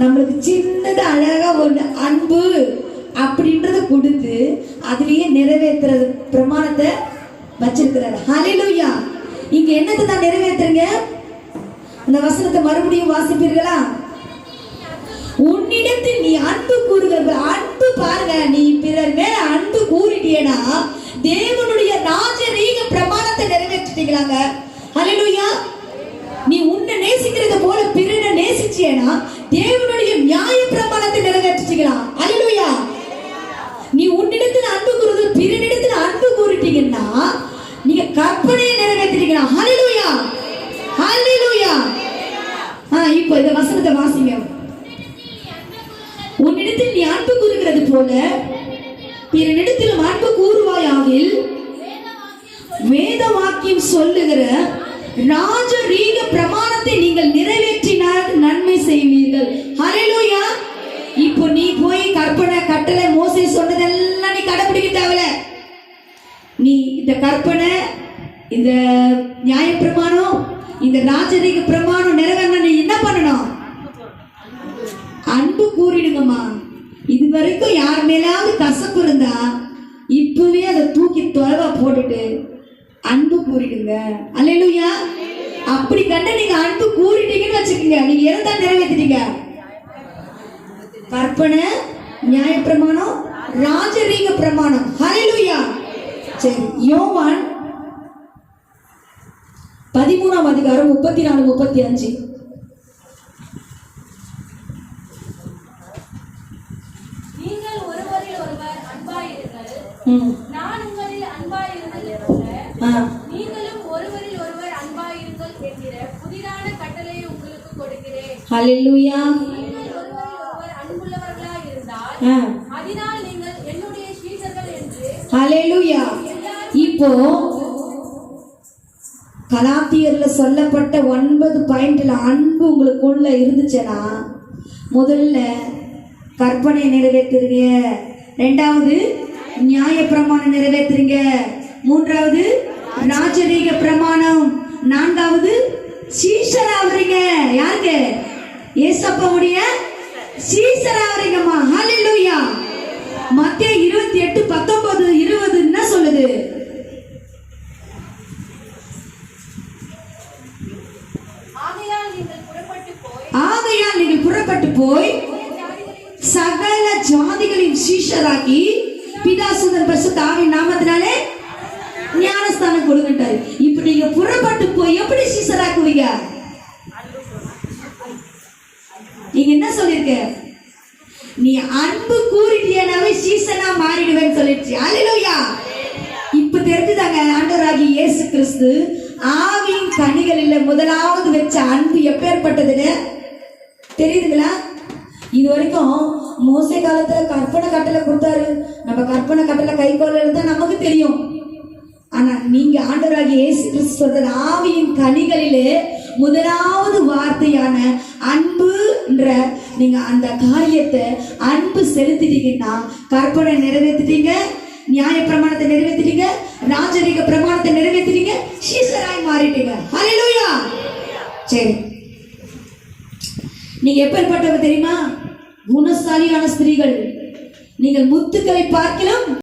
நம்மளுக்கு சின்னது அழகா ஒண்ணு அன்பு அப்படின்றத கொடுத்து அதுலயே நிறைவேற்றுறது பிரமாணத்தை வச்சிருக்கிறாரு. ஹலிலுயா இங்க என்னத்தை தான் நிறைவேற்றுங்க அந்த வசனத்தை மறுபடியும் வாசிப்பீர்களா? உன்னிடத்தில் நீ அன்பு கூறுகிற அன்பு பாருங்க நீ பிறர் மேல அன்பு கூறிட்டியனா தேவனுடைய ராஜரீக பிரமாணத்தை நிறைவேற்றிட்டீங்களாங்க. ஹலிலுயா நீ உன்னை நேசிக்கிறது போல பிற நேசிச்சியனா தேவனுடைய நியாய பிரமாணத்தை நிறைவேற்றிட்டீங்களா ஹalleluya நீ உன்னிடத்தில் அன்பு கூறுவது பிறனிடத்தில் அன்பு கூறிட்டீங்கன்னா நீங்க கற்பனையை நிறைவேற்றிருக்கிறான் ஹalleluya ஹalleluya ஆ இப்போ இந்த வசனத்தை வாசிங்க. உன்னிடத்தில் நீ அன்பு கூறுகிறது போல பிறனிடத்திலும் அன்பு கூறுவாயாகில் வேத வாக்கியம் சொல்லுகிற ராஜ ரீக பிரமாணத்தை நீங்கள் நிறைவேற்றினால் நன்மை செய்வீர்கள். ஹalleluya இப்போ நீ போய் கற்பனை கட்டளை மோசே சொன்னதெல்லாம் நீ கடைபிடிக்க தேவையில்ல. நீ இந்த கற்பனை இந்த நியாய பிரமாணம் இந்த ராஜரீக பிரமாணம் நிறைவேற நீ என்ன பண்ணணும்? அன்பு கூறிடுங்கம்மா. இது வரைக்கும் யார் மேலாவது கசப்பு இருந்தா இப்பவே அதை தூக்கி தொலைவா போட்டுட்டு அன்பு கூறிடுங்க. அல்லேலூயா. அப்படி கண்ட நீங்க அன்பு கூறிட்டீங்கன்னு வச்சுக்கோங்க. நீங்க எதை நிறைவேற்றிட்டீங்க? கற்பனை நியாயப்பிரமாணம் ராஜரீக பிரமாணம். ஹலெலுயா சரி யோ பதிமூணாம் அதிகாரம் முப்பத்தி நாலு முப்பத்தி அஞ்சு நீங்கள் ஒருவரில் ஒருவர் அன்பாயிருங்கள். ம். நான் உங்களில் அன்பாயிருந்தது போல நீங்களும் ஒருவரில் ஒருவர் அன்பாயிருங்கள் என்கிற புதிதான கட்டளையை உங்களுக்கு கொடுக்கிறேன். ஹalleluya. நீங்கள் ஒருவரில் ஒருவர் அன்புள்ளவர்களாய் இருந்தால் அதனால் நீங்கள் என்னுடைய சீசர்கள் என்று ஹalleluya. இப்போ கலாத்தியர்ல சொல்லப்பட்ட ஒன்பது பாயிண்ட்ல அன்பு உங்களுக்குள்ள இருந்துச்சுன்னா முதல்ல கற்பனை நிறைவேற்றுறீங்க. ரெண்டாவது நியாய பிரமாணம் நிறைவேற்றுறீங்க. மூன்றாவது ராஜரீக பிரமாணம். நான்காவது சீசர் ஆகுறீங்க யாருக்கு? ஏசப்பாவுடைய சீசர் ஆகுறீங்கம்மா ஹalleluya மத்திய இருபத்தி எட்டு பத்தொன்பது இருபது என்ன சொல்லுது ஆகையால் நீங்கள் புறப்பட்டு போய் ஆகையால் நீங்கள் புறப்பட்டு போய் சகல ஜாதிகளின் சீஷராகி பிதாசுதன் பரிசுத்த ஆவியின் நாமத்தினாலே ஞானஸ்தானம் கொடுங்கட்டாரு. இப்ப நீங்க புறப்பட்டு போய் எப்படி சீசராக்குவீங்க நீங்க என்ன சொல்லிருக்க? நீ அன்பு கூறிட்டியனாவே சீசனா மாறிடுவேன்னு சொல்லிடுச்சு அல்லேலூயா இப்ப தெரிஞ்சுதாங்க ஆண்டவராகி இயேசு கிறிஸ்து ஆவியின் கனிகளில் முதலாவது வச்ச அன்பு எப்பேற்பட்டதுன்னு? தெரியுதுங்களா? இது வரைக்கும் மோசை காலத்துல கற்பனை கட்டளை கொடுத்தாரு. நம்ம கற்பனை கட்டளை கை கொள்ள நமக்கு தெரியும். ஆனா நீங்க ஆண்டவராகி இயேசு கிறிஸ்து சொல்றது ஆவியின் கனிகளிலே முதலாவது வார்த்தையான அன்புன்ற நீங்க அந்த காரியத்தை அன்பு செலுத்திட்டீங்கன்னா கற்பனை நிறைவேற்றிட்டீங்க நியாய பிரமாணத்தை நிறைவேற்றிட்டீங்க ராஜரீக பிரமாணத்தை நிறைவேற்றிட்டீங்க சீசராய் மாறிட்டீங்க. ஹalleluya சரி. நீங்க எப்பேற்பட்டவர் தெரியுமா? குணசாலியான ஸ்திரீகள். நீங்கள் முத்துக்களை பார்க்கலாம்.